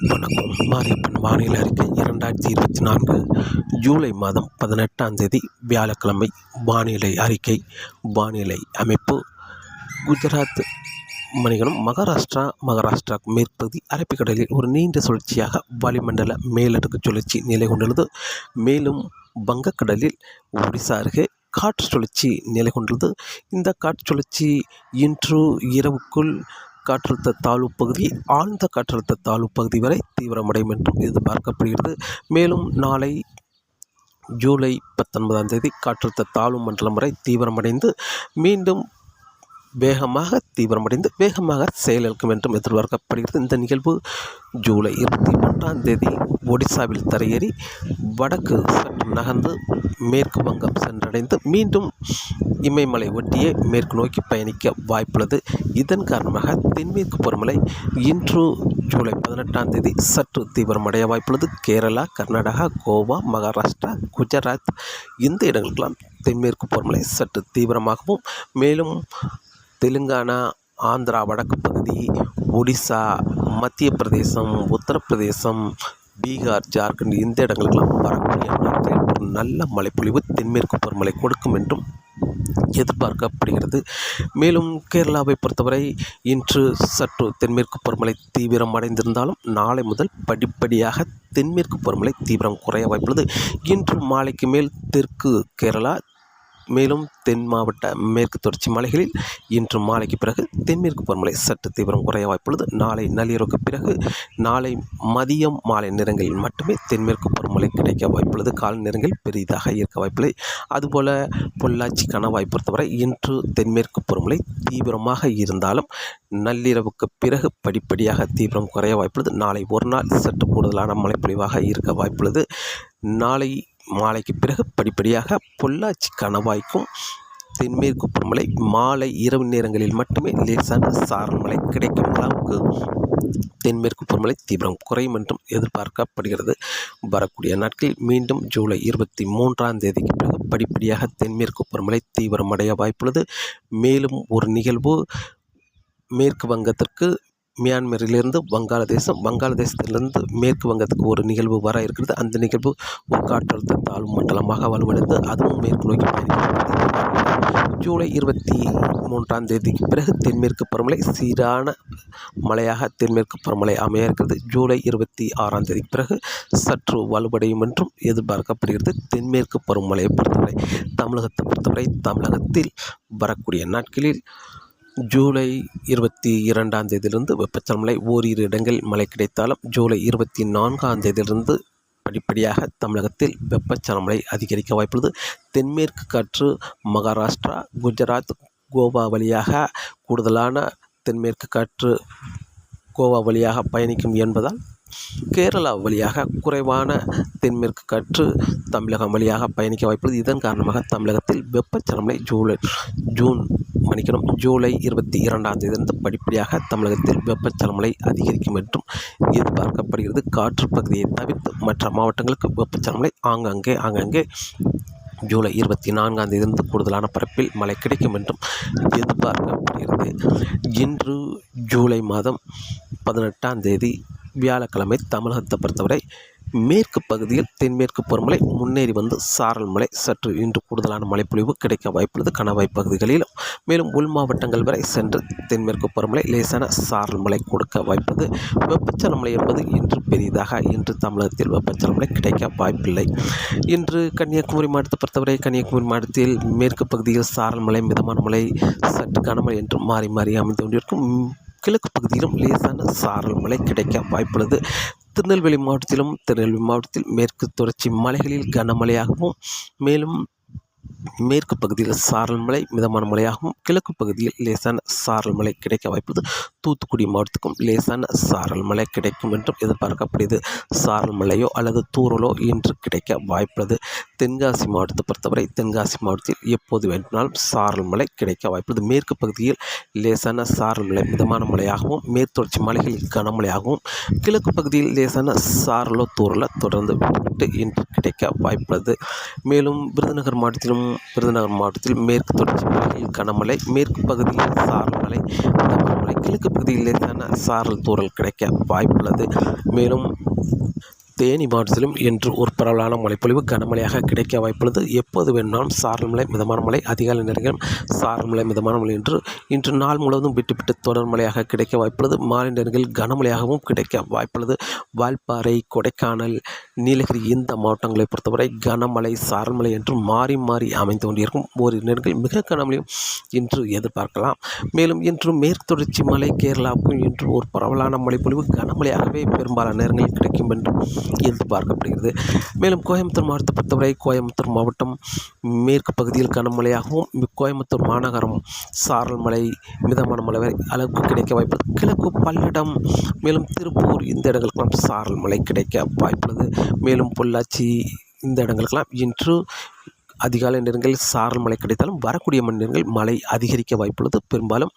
வணக்கம். மாரியப்பன் வானிலை அறிக்கை இரண்டாயிரத்தி இருபத்தி நான்கு ஜூலை மாதம் பதினெட்டாம் தேதி வியாழக்கிழமை. வானிலை அறிக்கை வானிலை அமைப்பு. குஜராத் மணிகளும் மகாராஷ்டிரா மகாராஷ்டிரா மேற்பகுதி அரபிக்கடலில் ஒரு நீண்ட சுழற்சியாக வளிமண்டல மேலடுக்கு சுழற்சி நிலை கொண்டுள்ளது. மேலும் வங்கக்கடலில் ஒடிசா அருகே காற்று சுழற்சி நிலை கொண்டுள்ளது. இந்த காற்று சுழற்சி இன்று இரவுக்குள் காற்றழுத்த தாழ்வு பகுதி ஆழ்ந்த காற்றழுத்த தாழ்வு பகுதி வரை தீவிரமடையும் என்றும் எதிர்பார்க்கப்படுகிறது. மேலும் நாளை ஜூலை பத்தொன்பதாம் தேதி காற்றழுத்த தாழ்வு மண்டலம் வரை தீவிரமடைந்து மீண்டும் வேகமாக தீவிரமடைந்து வேகமாக செயலிழக்கும் என்றும் எதிர்பார்க்கப்படுகிறது. இந்த நிகழ்வு ஜூலை இருபத்தி மூன்றாம் தேதி ஒடிசாவில் தரையேறி வடக்கு சற்று நகர்ந்து மேற்கு வங்கம் சென்றடைந்து மீண்டும் இமயமலை ஒட்டியே மேற்கு நோக்கி பயணிக்க வாய்ப்புள்ளது. இதன் காரணமாக தென்மேற்கு பருவமழை இன்று ஜூலை பதினெட்டாம் தேதி சற்று தீவிரமடைய வாய்ப்புள்ளது. கேரளா கர்நாடகா கோவா மகாராஷ்டிரா குஜராத் இந்த இடங்களுக்கெல்லாம் தென்மேற்கு பருவமழை சற்று தீவிரமாகவும் மேலும் தெலுங்கானா ஆந்திரா வடக்கு பகுதி ஒடிசா மத்திய பிரதேசம் உத்தரப்பிரதேசம் பீகார் ஜார்க்கண்ட் இந்த இடங்களுக்கெல்லாம் வரக்கூடிய ஒரு நல்ல மழைப்பொழிவு தென்மேற்கு பருவமழை கொடுக்கும் என்றும் எதிர்பார்க்கப்படுகிறது. மேலும் கேரளாவை பொறுத்தவரை இன்று சற்று தென்மேற்கு பருவமழை தீவிரம் அடைந்திருந்தாலும் நாளை முதல் படிப்படியாக தென்மேற்கு பருவமழை தீவிரம் குறைய வாய்ப்புள்ளது. இன்று மாலைக்கு மேல் தெற்கு கேரளா மேலும் தென் மாவட்ட மேற்கு தொடர்ச்சி மலைகளில் இன்று மாலைக்கு பிறகு தென்மேற்கு பருவமழை சற்று தீவிரம் குறைய வாய்ப்புள்ளது. நாளை நள்ளிரவுக்கு பிறகு நாளை மதியம் மாலை நேரங்களில் மட்டுமே தென்மேற்கு பருவமழை கிடைக்க வாய்ப்புள்ளது. காலை நேரங்களில் பெரிதாக இருக்க வாய்ப்பில்லை. அதுபோல் பொள்ளாச்சி கணவாய் பொறுத்தவரை இன்று தென்மேற்கு பருவமழை தீவிரமாக இருந்தாலும் நள்ளிரவுக்கு பிறகு படிப்படியாக தீவிரம் குறைய வாய்ப்புள்ளது. நாளை ஒரு நாள் சற்று கூடுதலான மழைப்பொழிவாக இருக்க வாய்ப்புள்ளது. நாளை மாலைக்கு பிறகு படிப்படியாக பொள்ளாச்சி கணவாய்க்கும் தென்மேற்கு பருவமழை மாலை இரவு நேரங்களில் மட்டுமே லேசான சாரல் மழை கிடைக்கும் அளவுக்கு தென்மேற்கு பருவமழை தீவிரம் குறையும் என்றும் எதிர்பார்க்கப்படுகிறது. வரக்கூடிய நாட்களில் மீண்டும் ஜூலை இருபத்தி மூன்றாம் தேதிக்கு பிறகு படிப்படியாக தென்மேற்கு பருவமழை தீவிரமடைய வாய்ப்புள்ளது. மேலும் ஒரு நிகழ்வு மேற்கு வங்கத்திற்கு மியான்மரிலிருந்து வங்காளதேசம் வங்காளதேசத்திலிருந்து மேற்கு வங்கத்துக்கு ஒரு நிகழ்வு வர இருக்கிறது. அந்த நிகழ்வு ஒரு காற்றழுத்த தாழ்வு மண்டலமாக வலுவடைந்து அதுவும் மேற்கு நோக்கி ஜூலை இருபத்தி மூன்றாம் தேதிக்கு பிறகு தென்மேற்கு பருவமழை சீரான மழையாக தென்மேற்கு பருவமழை அமைய இருக்கிறது. ஜூலை இருபத்தி ஆறாம் தேதிக்கு பிறகு சற்று வலுவடையும் என்றும் எதிர்பார்க்கப்படுகிறது. தென்மேற்கு பருவமழையை பொறுத்தவரை தமிழகத்தை பொறுத்தவரை தமிழகத்தில் வரக்கூடிய நாட்களில் ஜூலை இருபத்தி இரண்டாம் தேதியிலிருந்து வெப்பச்சலமலை ஓரிரு இடங்களில் மழை கிடைத்தாலும் ஜூலை இருபத்தி நான்காம் தேதியிலிருந்து படிப்படியாக தமிழகத்தில் வெப்பச்சலமலை அதிகரிக்க வாய்ப்புள்ளது. தென்மேற்கு காற்று மகாராஷ்டிரா குஜராத் கோவா வழியாக கூடுதலான தென்மேற்கு காற்று கோவா வழியாக பயணிக்கும் என்பதால் கேரளா வழியாக குறைவான தென்மேற்கு காற்று தமிழகம் வழியாக பயணிக்க வாய்ப்புள்ளது. இதன் காரணமாக தமிழகத்தில் வெப்பச்சலமலை ஜூலை ஜூன் மணிக்கணும் ஜூலை இருபத்தி இரண்டாம் தேதியிலிருந்து படிப்படியாக தமிழகத்தில் வெப்பச்சலமலை அதிகரிக்கும் என்றும் எதிர்பார்க்கப்படுகிறது. காற்று பகுதியை தவிர்த்து மற்ற மாவட்டங்களுக்கு வெப்பச்சலமலை ஆங்காங்கே ஆங்காங்கே ஜூலை இருபத்தி நான்காம் தேதியிலிருந்து கூடுதலான பரப்பில் மழை கிடைக்கும் என்றும் எதிர்பார்க்கப்படுகிறது. இன்று ஜூலை மாதம் பதினெட்டாம் தேதி வியாழக்கிழமை தமிழகத்தை பொறுத்தவரை மேற்கு பகுதியில் தென்மேற்கு பருவமழை முன்னேறி வந்து சாரல் மழை சற்று இன்று கூடுதலான மழைப்பொழிவு கிடைக்க வாய்ப்புள்ளது. கணவாய் பகுதிகளிலும் மேலும் உள் மாவட்டங்கள் வரை சென்று தென்மேற்கு பருவமழை லேசான சாரல் மழை கொடுக்க வாய்ப்பது வெப்பச்சல மழை என்பது இன்று பெரிதாக இன்று தமிழகத்தில் வெப்பச்சல மழை கிடைக்க வாய்ப்பில்லை. இன்று கன்னியாகுமரி மாவட்டத்தை பொறுத்தவரை கன்னியாகுமரி மாவட்டத்தில் மேற்கு பகுதியில் சாரல் மழை மிதமான மழை சற்று கனமழை என்று மாறி மாறி அமைந்து கொண்டிருக்கும். கிழக்கு பகுதியிலும் லேசான சாரல் மழை கிடைக்க வாய்ப்புள்ளது. திருநெல்வேலி மாவட்டத்திலும் திருநெல்வேலி மாவட்டத்தில் மேற்கு தொடர்ச்சி மலைகளில் கனமழையாகவும் மேலும் மேற்கு பகுதியில் சாரல் மழை மிதமான மழையாகவும் கிழக்கு பகுதியில் லேசான சாரல் மழை கிடைக்க வாய்ப்புள்ளது. தூத்துக்குடி மாவட்டத்துக்கும் லேசான சாரல் மழை கிடைக்கும் என்றும் எதிர்பார்க்கப்படுகிறது. சாரல் மழையோ அல்லது தூறலோ இன்று கிடைக்க வாய்ப்புள்ளது. தென்காசி மாவட்டத்தை பொறுத்தவரை தென்காசி மாவட்டத்தில் எப்போது வேண்டுமானாலும் சாரல் மழை கிடைக்க வாய்ப்புள்ளது. மேற்கு பகுதியில் லேசான சாரல் மழை மிதமான மழையாகவும் மேற்தொடர்ச்சி மலைகளில் கனமழையாகவும் கிழக்கு பகுதியில் லேசான சாரலோ தூறலோ தொடர்ந்து விட்டு இன்று கிடைக்க வாய்ப்புள்ளது. மேலும் விருதுநகர் மாவட்டத்திலும் விருதுநகர் மாவட்டத்தில் மேற்கு தொடர்ச்சி மலையில் கனமழை மேற்கு பகுதியில் சாரல் மலை கிழக்கு பகுதியில் லேசான சாரல் தூறல் கிடைக்க வாய்ப்புள்ளது. மேலும் தேனி மாவட்டத்திலும் இன்று ஒரு பரவலான மழைப்பொழிவு கனமழையாக கிடைக்க வாய்ப்புள்ளது. எப்போது வேணுமானாலும் சாரல் மழை மிதமான மழை அதிகாலை நேரங்களில் சாரல் மழை மிதமான மழை என்று இன்று நாள் முழுவதும் விட்டு விட்டு தொடர் மழையாக கிடைக்க வாய்ப்புள்ளது. மாலை நேரங்களில் கனமழையாகவும் கிடைக்க வாய்ப்புள்ளது. வால்பாறை கொடைக்கானல் நீலகிரி இந்த மாவட்டங்களை பொறுத்தவரை கனமழை சாரல் மழை என்று மாறி மாறி அமைந்து கொண்டிருக்கும் ஒரு நேரங்களில் மிக கனமழையும் இன்று எதிர்பார்க்கலாம். மேலும் இன்று மேற்கு தொடர்ச்சி மலை கேரளாவுக்கும் இன்று ஒரு பரவலான மழைப்பொழிவு கனமழையாகவே பெரும்பாலான நேரங்களில் கிடைக்கும் என்று எதிர்பார்க்கப்படுகிறது மேலும் கோயம்புத்தூர் மாவட்டத்தை பொறுத்தவரை கோயம்புத்தூர் மாவட்டம் மேற்கு பகுதியில் கனமழையாகவும் கோயம்புத்தூர் மாநகரம் சாரல் மழை மிதமான மழை வரை அளவுக்கு கிடைக்க வாய்ப்பு. கிழக்கு பல்லடம் மேலும் திருப்பூர் இந்த இடங்களுக்கெல்லாம் சாரல் மழை கிடைக்க வாய்ப்புள்ளது. மேலும் பொள்ளாச்சி இந்த இடங்களுக்கெல்லாம் இன்று அதிகாலை நேரங்களில் சாரல் மழை கிடைத்தாலும் வரக்கூடிய மணி நேரங்கள் மழை அதிகரிக்க வாய்ப்புள்ளது. பெரும்பாலும்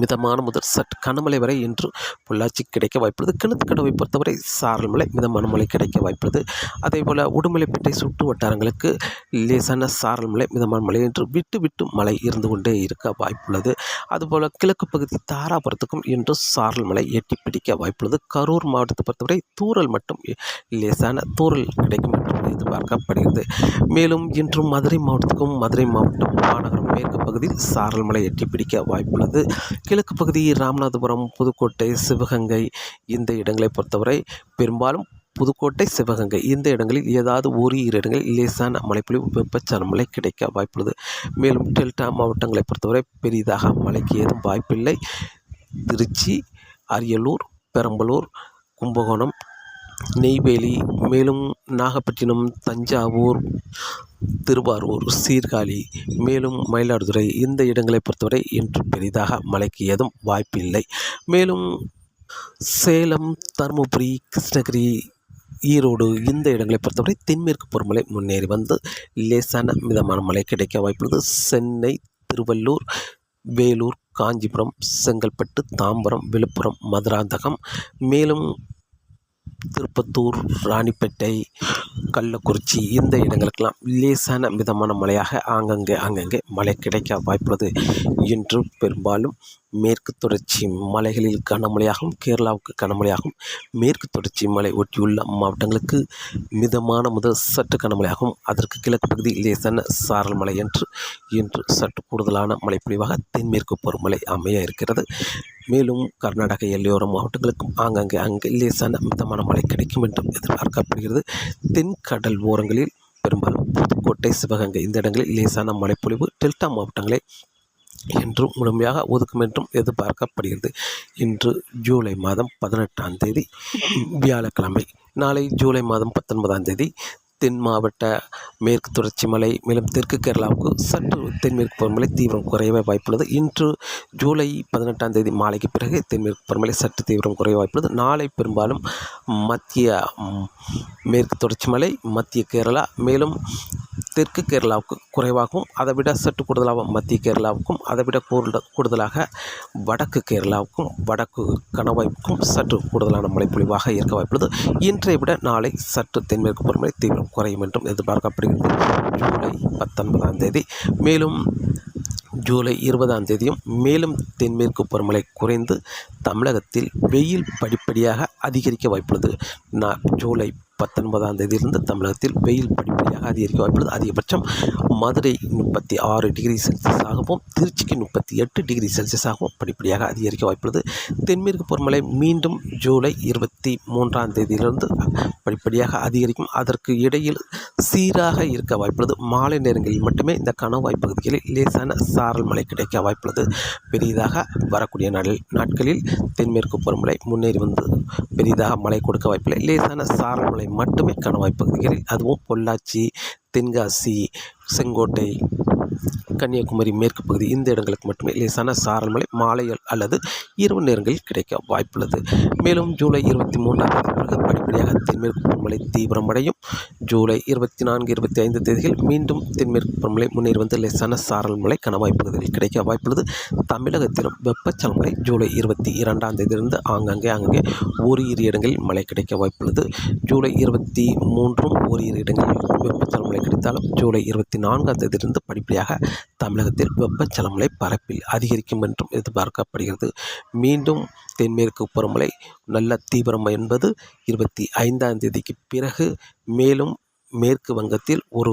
மிதமான முதல் சற்று கனமழை வரை இன்று பொள்ளாச்சி கிடைக்க வாய்ப்புள்ளது. கிணத்துக்கடவை பொறுத்தவரை சாரல் மழை மிதமான மழை கிடைக்க வாய்ப்புள்ளது. அதேபோல் உடுமலைப்பேட்டை சுற்று வட்டாரங்களுக்கு லேசான சாரல் மழை மிதமான மழை என்று விட்டு விட்டு மழை இருந்து கொண்டே இருக்க வாய்ப்புள்ளது. அதுபோல் கிழக்கு பகுதி தாராபுரத்துக்கும் இன்று சாரல் மழை எட்டி பிடிக்க வாய்ப்புள்ளது. கரூர் மாவட்டத்தை பொறுத்தவரை தூரல் மட்டும் லேசான தூரல் கிடைக்கும் என்று எதிர்பார்க்கப்படுகிறது. மேலும் இன்று மதுரை மாவட்டத்துக்கும் மதுரை மாவட்டம் மாநகரம் மேற்கு பகுதியில் சாரல் மழை எட்டி பிடிக்க வாய்ப்புள்ளது. கிழக்கு பகுதி ராமநாதபுரம் புதுக்கோட்டை சிவகங்கை இந்த இடங்களை பொறுத்தவரை பெரும்பாலும் புதுக்கோட்டை சிவகங்கை இந்த இடங்களில் ஏதாவது ஒரு இரு இடங்களில் லேசான மழைப்பொழிவு வெப்பச்சலன மழை கிடைக்க வாய்ப்புள்ளது. மேலும் டெல்டா மாவட்டங்களை பொறுத்தவரை பெரிதாக மழைக்கு ஏதும் வாய்ப்பில்லை. திருச்சி அரியலூர் பெரம்பலூர் கும்பகோணம் நெய்வேலி மேலும் நாகப்பட்டினம் தஞ்சாவூர் திருவாரூர் சீர்காழி மேலும் மயிலாடுதுறை இந்த இடங்களை பொறுத்தவரை இன்று பெரிதாக மழைக்கு ஏதும் வாய்ப்பில்லை. மேலும் சேலம் தருமபுரி கிருஷ்ணகிரி ஈரோடு இந்த இடங்களை பொறுத்தவரை தென்மேற்கு பருவமழை முன்னேறி வந்து லேசான மிதமான மழை கிடைக்க வாய்ப்புள்ளது. சென்னை திருவள்ளூர் வேலூர் காஞ்சிபுரம் செங்கல்பட்டு தாம்பரம் விழுப்புரம் மதுராந்தகம் மேலும் திருப்பத்தூர் ராணிப்பேட்டை கள்ளக்குறிச்சி இந்த இடங்களுக்கெல்லாம் லேசான மிதமான மழையாக ஆங்கங்கே ஆங்கங்கே மழை கிடைக்க வாய்ப்புள்ளது. இன்று பெரும்பாலும் மேற்கு தொடர்ச்சி மலைகளில் கனமழையாகவும் கேரளாவுக்கு கனமழையாகவும் மேற்கு தொடர்ச்சி மலை ஒட்டியுள்ள மாவட்டங்களுக்கு மிதமான முதல் சற்று கனமழையாகவும் அதற்கு கிழக்கு பகுதி லேசான சாரல் மலை என்று இன்று சற்று கூடுதலான மழைப்பொழிவாக தென்மேற்கு பருவமழை அமைய இருக்கிறது. மேலும் கர்நாடக எல்லையோர மாவட்டங்களுக்கும் ஆங்காங்கே அங்கே லேசான மிதமான மழை கிடைக்கும் என்றும் எதிர்பார்க்கப்படுகிறது. தென்கடல் ஓரங்களில் பெரும்பாலும் புதுக்கோட்டை சிவகங்கை இந்த இடங்களில் லேசான மழைப்பொழிவு டெல்டா மாவட்டங்களை என்றும் முழுமையாக ஒதுக்கும் என்றும் எதிர்பார்க்கப்படுகிறது. இன்று ஜூலை மாதம் பதினெட்டாம் தேதி வியாழக்கிழமை நாளை ஜூலை மாதம் பத்தொன்பதாம் தேதி தென் மாவட்ட மேற்கு தொடர்ச்சி மலை மேலும் தெற்கு கேரளாவுக்கு சற்று தென்மேற்கு பருவமழை தீவிரம் குறையவே வாய்ப்புள்ளது. இன்று ஜூலை பதினெட்டாம் தேதி மாலைக்கு பிறகு தென்மேற்கு பருவமழை சற்று தீவிரம் குறைய வாய்ப்புள்ளது. நாளை பெரும்பாலும் மத்திய மேற்கு தொடர்ச்சி மலை மத்திய கேரளா மேலும் தெற்கு கேரளாவுக்கு குறைவாகவும் அதை விட சற்று கூடுதலாக மத்திய கேரளாவுக்கும் அதை விட கூடுதலாக வடக்கு கேரளாவுக்கும் வடக்கு கணவாய்க்கும் சற்று கூடுதலான மழைப்பொழிவாக இருக்க வாய்ப்புள்ளது. இன்றைய விட நாளை சற்று தென்மேற்கு பருவமழை தீவிரம் குறையும் என்றும் எதிர்பார்க்கப்படுகிறது. ஜூலை பத்தொன்பதாம் தேதி மேலும் ஜூலை இருபதாம் தேதியும் மேலும் தென்மேற்கு பருவமழை குறைந்து தமிழகத்தில் வெயில் படிப்படியாக அதிகரிக்க வாய்ப்புள்ளது. நான் ஜூலை பத்தொன்பதாம் தேதியிலிருந்து தமிழகத்தில் வெயில் படிப்படியாக அதிகரிக்க வாய்ப்புள்ளது அதிகபட்சம் மதுரை முப்பத்தி ஆறு டிகிரி செல்சியஸ் ஆகவும் திருச்சிக்கு முப்பத்தி எட்டு டிகிரி செல்சியஸ் ஆகவும் படிப்படியாக அதிகரிக்க வாய்ப்புள்ளது. தென்மேற்கு பருவமழை மீண்டும் ஜூலை இருபத்தி மூன்றாம் தேதியிலிருந்து படிப்படியாக அதிகரிக்கும். அதற்கு இடையில் சீராக இருக்க வாய்ப்புள்ளது. மாலை நேரங்களில் மட்டுமே இந்த கணவாய் பகுதிகளில் லேசான சாரல் மழை கிடைக்க வாய்ப்புள்ளது. பெரிதாக வரக்கூடிய நாளில் நாட்களில் தென்மேற்கு பருவமழை முன்னேறி வந்து பெரிதாக மழை கொடுக்க வாய்ப்பில்லை. லேசான சாரல் மழை மட்டுமே கணவாய் பகுதிகளில் அதுவும் பொள்ளாச்சி தென்காசி செங்கோட்டை. கன்னியாகுமரி மேற்கு பகுதி இந்த இடங்களுக்கு மட்டுமே லேசான சாரல் மழை மாலை அல்லது இரவு நேரங்களில் கிடைக்க வாய்ப்புள்ளது. மேலும் ஜூலை இருபத்தி மூன்றாம் தேதி பிறகு படிப்படியாக தென்மேற்கு பருவமழை தீவிரமடையும் ஜூலை இருபத்தி நான்கு இருபத்தி ஐந்து தேதிகள் மீண்டும் தென்மேற்கு பருவமழை முன்னேறி வந்து லேசான சாரல் மழை கணவாய் பகுதிகளில் கிடைக்க வாய்ப்புள்ளது. தமிழகத்திலும் வெப்பச்சலமழை ஜூலை இருபத்தி இரண்டாம் தேதியிலிருந்து ஆங்காங்கே அங்கங்கே ஓரிரு இடங்களில் மழை கிடைக்க வாய்ப்புள்ளது. ஜூலை இருபத்தி மூன்றும் ஓரிரு இடங்களில் வெப்பச்சலமழை கிடைத்தாலும் ஜூலை இருபத்தி நான்காம் தேதியிலிருந்து படிப்படியாக தமிழகத்தில் வெப்பச்சலமலை பரப்பில் அதிகரிக்கும் என்றும் எதிர்பார்க்கப்படுகிறது. மீண்டும் தென்மேற்கு பருவமழை நல்ல தீவிரம் என்பது இருபத்தி ஐந்தாம் தேதிக்கு பிறகு மேலும் மேற்கு வங்கத்தில் ஒரு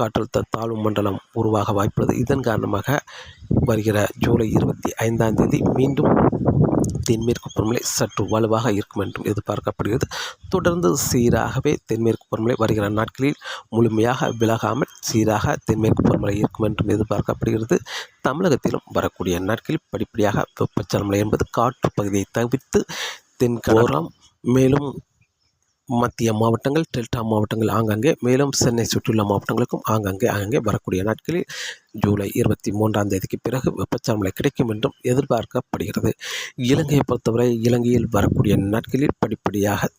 காற்றழுத்த தாழ்வு மண்டலம் உருவாக வாய்ப்புள்ளது. இதன் காரணமாக வருகிற ஜூலை இருபத்தி ஐந்தாம் தேதி மீண்டும் தென்மேற்கு பருவமழை சற்று வலுவாக இருக்கும் என்றும் எதிர்பார்க்கப்படுகிறது. தொடர்ந்து சீராகவே தென்மேற்கு பருவமழை வருகிற நாட்களில் முழுமையாக விலகாமல் சீராக தென்மேற்கு பருவமழை இருக்கும் என்றும் எதிர்பார்க்கப்படுகிறது. தமிழகத்திலும் வரக்கூடிய நாட்களில் படிப்படியாக வெப்பச்சலமலை என்பது காற்று பகுதியை தவிர்த்து தென்கோரம் மேலும் மத்திய மாவட்டங்கள் டெல்டா மாவட்டங்கள் ஆங்காங்கே மேலும் சென்னை சுற்றியுள்ள மாவட்டங்களுக்கும் ஆங்காங்கே ஆங்காங்கே வரக்கூடிய நாட்களில் ஜூலை இருபத்தி மூன்றாம் தேதிக்கு பிறகு வெப்பச்சலமழை கிடைக்கும் என்றும் எதிர்பார்க்கப்படுகிறது. இலங்கையை பொறுத்தவரை இலங்கையில் வரக்கூடிய நாட்களில் படிப்படியாக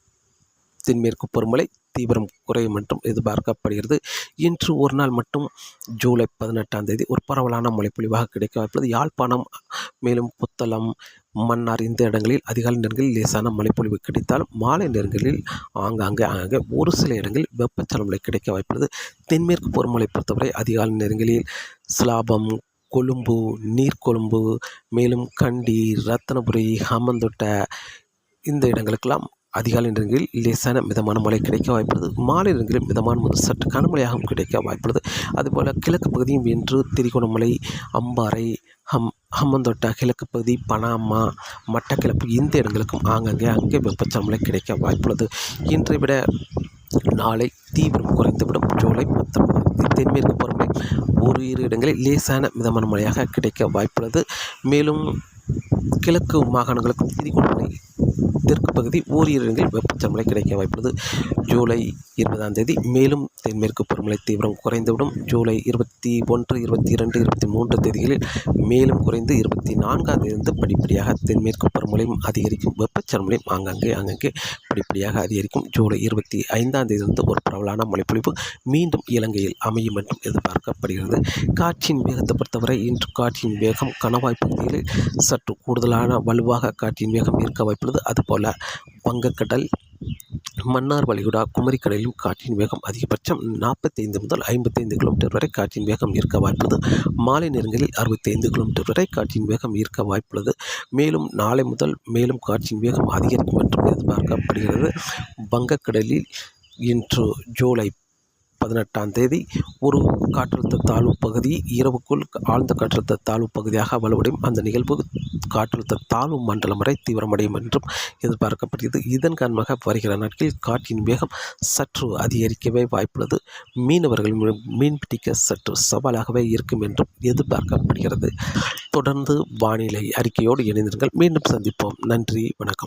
தென்மேற்கு பொறுமலை தீவிரம் குறையும் என்றும் எதிர்பார்க்கப்படுகிறது. இன்று ஒரு நாள் மட்டும் ஜூலை பதினெட்டாம் தேதி ஒரு பரவலான மழைப்பொழிவாக கிடைக்க வாய்ப்புள்ளது. யாழ்ப்பாணம் மேலும் புத்தளம் மன்னார் இந்த இடங்களில் அதிகாலை நேரங்களில் லேசான மழைப்பொழிவு கிடைத்தால் மாலை நேரங்களில் ஆங்காங்கே ஆங்காங்கே ஒரு சில இடங்களில் வெப்பச்சலமழை கிடைக்க வாய்ப்புள்ளது. தென்மேற்கு பருவமழை பொறுத்தவரை அதிகாலை நேரங்களில் சிலாபம் கொழும்பு நீர்கொழும்பு மேலும் கண்டி ரத்தனபுரி ஹம்மந்தொட்டை இந்த இடங்களுக்கெல்லாம் அதிகாலை நேரங்களில் லேசான மிதமான மழை கிடைக்க வாய்ப்புள்ளது. மாலை நேரங்களில் மிதமான முதல் சற்று கனமழையாகவும் கிடைக்க வாய்ப்புள்ளது. அதுபோல் கிழக்கு பகுதியும் இன்று திரிகோணமலை அம்பாறை ஹம் ஹம்மந்தொட்டா கிழக்கு பகுதி பனாமா மட்டக்கிளப்பு இந்த இடங்களுக்கும் ஆங்காங்கே அங்கே வெப்பச்சலமழை கிடைக்க வாய்ப்புள்ளது. இன்றை விட நாளை தீவிரம் குறைந்துவிடும். ஜூலை பத்தொன்பது தென்மேற்கு பருவமழை ஒரு இரு இடங்களில் லேசான மிதமான மழையாக கிடைக்க வாய்ப்புள்ளது. மேலும் கிழக்கு மாகாணங்களுக்கும் திரிகோணமலை தெற்கு பகுதி ஓரிரு இடங்களில் வெப்பச்சலமழை கிடைக்க வாய்ப்புள்ளது. ஜூலை இருபதாம் தேதி மேலும் தென்மேற்கு பருவமழை தீவிரம் குறைந்துவிடும். ஜூலை இருபத்தி ஒன்று இருபத்தி இரண்டு இருபத்தி மூன்று தேதிகளில் மேலும் குறைந்து இருபத்தி நான்காம் தேதி படிப்படியாக தென்மேற்கு பருவமழையும் அதிகரிக்கும். வெப்பச்சமலையும் ஆங்காங்கே ஆங்காங்கே படிப்படியாக அதிகரிக்கும். ஜூலை இருபத்தி ஐந்தாம் தேதியிலிருந்து ஒரு பரவலான மழைப்பொழிவு மீண்டும் இலங்கையில் அமையும் என்றும் எதிர்பார்க்கப்படுகிறது. காற்றின் வேகத்தை பொறுத்தவரை இன்று காற்றின் வேகம் கணவாய் பகுதிகளில் சற்று கூடுதலான வலுவாக காற்றின் வேகம் இருக்க வாய்ப்புள்ளது. போல வங்கக்கடல் மன்னார் வளைகுடா குமரிக்கடலிலும் காற்றின் வேகம் அதிகபட்சம் நாற்பத்தைந்து முதல் ஐம்பத்தைந்து கிலோமீட்டர் வரை காற்றின் வேகம் இருக்க வாய்ப்புள்ளது. மாலை நேரங்களில் அறுபத்தைந்து கிலோமீட்டர் வரை காற்றின் வேகம் இருக்க வாய்ப்புள்ளது. மேலும் நாளை முதல் மேலும் காற்றின் வேகம் அதிகரிக்கும் என்றும் எதிர்பார்க்கப்படுகிறது. வங்கக்கடலில் இன்று ஜூலை பதினெட்டாம் தேதி ஒரு காற்றழுத்த தாழ்வு பகுதி இரவுக்குள் ஆழ்ந்த காற்றழுத்த தாழ்வு பகுதியாக வலுவடையும். அந்த நிகழ்வு காற்றழுத்த தாழ்வு மண்டலம் வரை தீவிரமடையும் என்றும் எதிர்பார்க்கப்படுகிறது. இதன் காரணமாக வருகிற நாட்களில் காற்றின் வேகம் சற்று அதிகரிக்கவே வாய்ப்புள்ளது. மீனவர்கள் மீன் பிடிக்க சற்று சவாலாகவே இருக்கும் என்றும் எதிர்பார்க்கப்படுகிறது. தொடர்ந்து வானிலை அறிக்கையோடு இணைந்திருங்கள். மீண்டும் சந்திப்போம். நன்றி. வணக்கம்.